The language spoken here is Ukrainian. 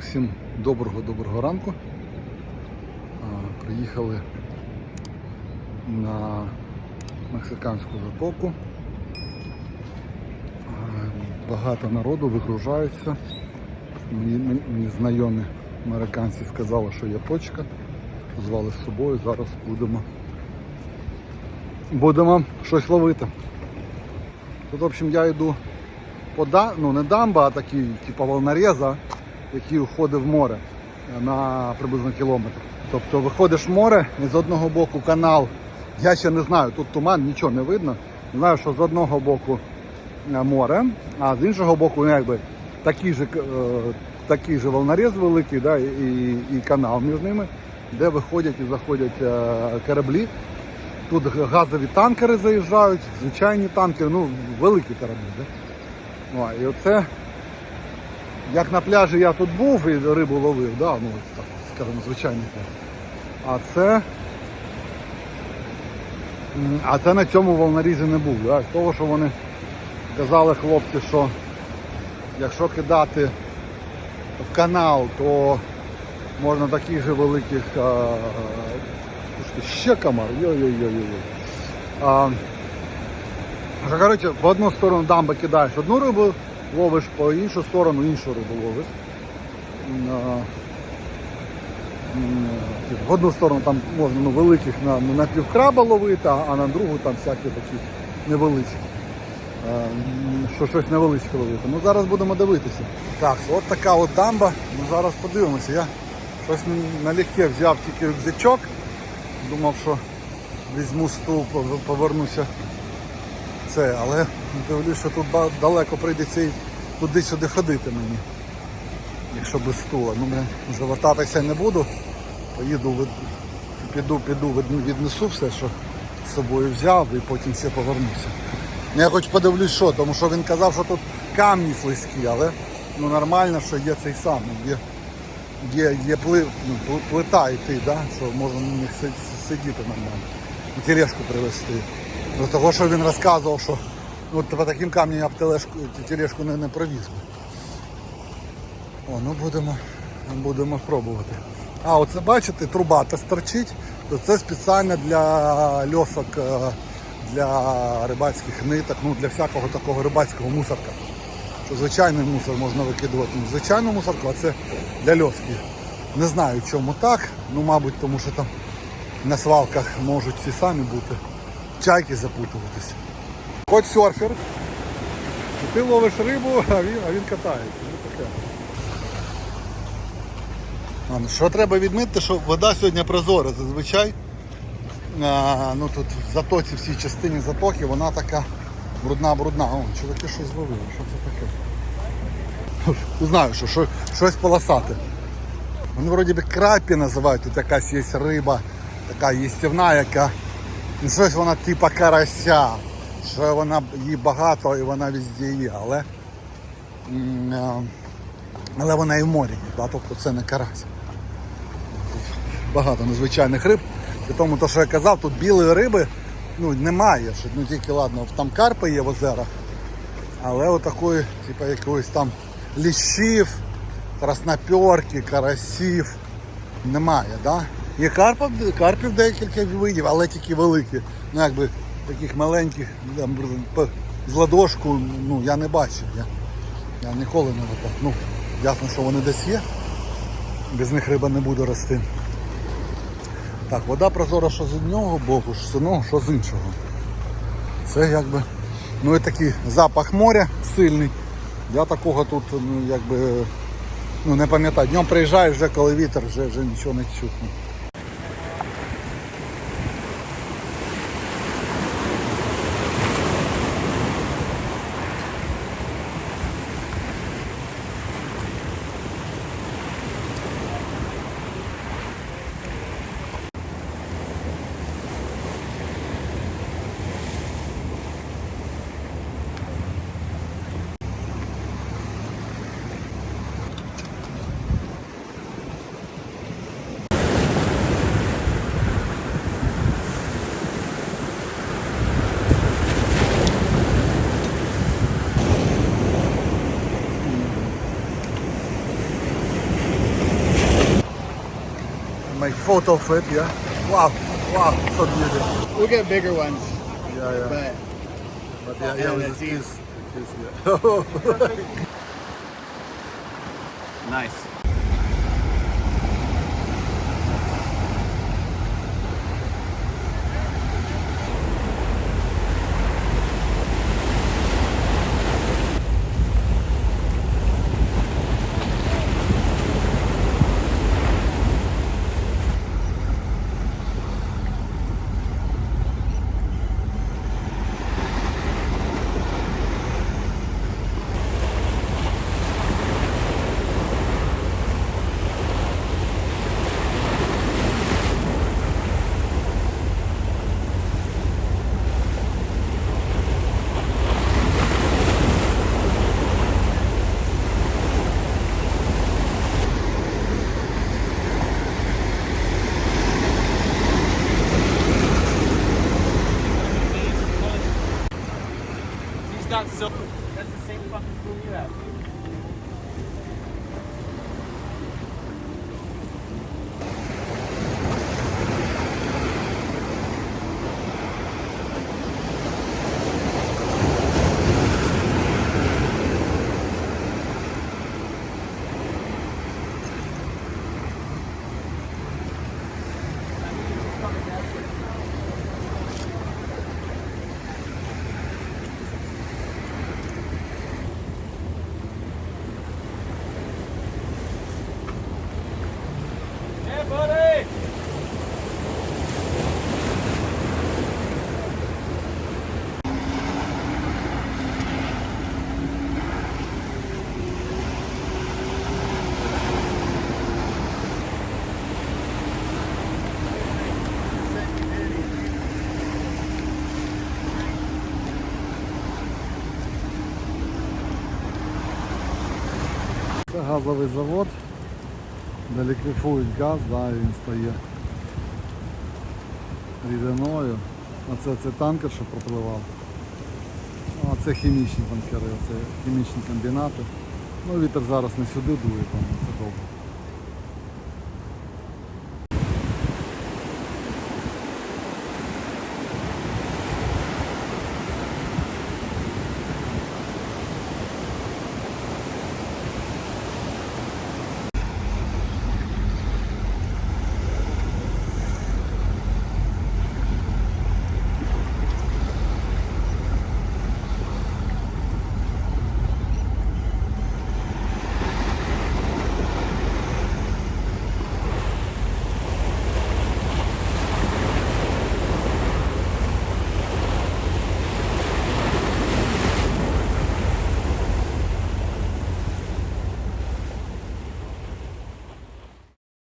Всім доброго-доброго ранку. Приїхали на мексиканську затоку. Багато народу вигружаються. Мені, мені- знайомі американці сказали, що є точка. Звали з собою, зараз будемо. Будемо щось ловити. Тут, в общем, я йду по ну не дамба, а такий, типу волнореза, який уходить в море на приблизно кілометр. Тобто виходиш в море і з одного боку канал. Я ще не знаю, тут туман, нічого не видно. Знаю, що з одного боку е, море, а з іншого боку, ну, якби такий же, е, такий же волнорез великий, да, і, і канал між ними, де виходять і заходять е, кораблі. Тут газові танкери заїжджають, звичайні танкери, ну великі кораблі. Да? О, і оце, як на пляжі я тут був і рибу ловив, да, ну, так, скажімо, звичайний. А це. А це на цьому волнорізі не був. Да? Того, що вони казали хлопці, що якщо кидати в канал, то можна таких же великих. А, ще комар. Йой-йой-йой. А, коротше, в одну сторону дамби кидаєш одну рибу, ловиш по іншу сторону іншу рибу ловиш. М, В одну сторону там можна ну, великих на, на півкраба ловити, а на другу там всякі такі невеличкі. Що щось невеличке ловити. Ну зараз будемо дивитися. Так, от така от дамба. Ну, зараз подивимося. Я щось налегке взяв тільки рюкзачок. Думав, що візьму стул, пов- повернуся це, але дивлюсь, що тут далеко прийдеться туди-сюди ходити мені. Якщо без стула. Ну, вже вертатися не буду. Поїду, від- піду, піду, від- віднесу все, що з собою взяв і потім ще повернуся. Ну, Я хоч подивлюсь, що, тому що він казав, що тут камні слизькі, але ну, нормально, що є цей самий, є, є, є пли, ну, плита йти, да? що можна на них сидіти нормально. І тележку привезти. До того, що він розказував, що ну, по таким камням я б тележку, тележку не, не провіз. О, ну будемо, будемо пробувати. А, оце бачите, труба та сторчить, то це спеціально для льосок, е, для рибацьких ниток, ну для всякого такого рибацького мусорка. Що звичайний мусор можна викидувати ну, звичайну мусорку, а це для льоски. Не знаю чому так, ну мабуть, тому що там на свалках можуть всі самі бути. Чайки запутуватися. Хоч серфер. І ти ловиш рибу, а він, а він катається. Ну, таке. Що треба відмітити, що вода сьогодні прозора. Зазвичай а, ну, тут в затоці, в цій частині затоки, вона така брудна-брудна. О, чуваки щось зловили, що це таке? Знаю, що, що щось полосате. Вони вроді би крапі називають, тут якась є риба, така їстівна, яка ну, щось вона типа карася, що вона її багато і вона везде є, але, е, але вона і в морі, да? тобто це не карась. Багато незвичайних риб. При тому, то, що я казав, тут білої риби ну, немає. Що, ну, тільки ладно, там карпи є в озерах, але отакої, типу якоїсь там ліщів, красноперки, карасів немає. Да? Є карпів, карпів декілька видів, але тільки великі. Ну якби таких маленьких там, з ладошку ну, я не бачив. Я, я ніколи не ловив. Ну, ясно, що вони десь є. Без них риба не буде рости. Так, вода прозора, що з одного боку, що з одного, що з іншого. Це якби. Ну і такий запах моря сильний. Я такого тут ну, якби ну, не пам'ятаю. Днем приїжджаєш вже коли вітер, вже, вже нічого не чутно. Photo of it, yeah. Wow, wow, so beautiful. We'll get bigger ones, Yeah, yeah. but But yeah, Yeah, with that's the easy. kiss. kiss yeah. nice. Got silver. That's the same fucking. Це газовий завод, де ліквіфують газ, да, він стає рідиною. Оце це танкер, що пропливав. А це хімічні танкери, це хімічні комбінати. Ну, вітер зараз не сюди дує, там це добре.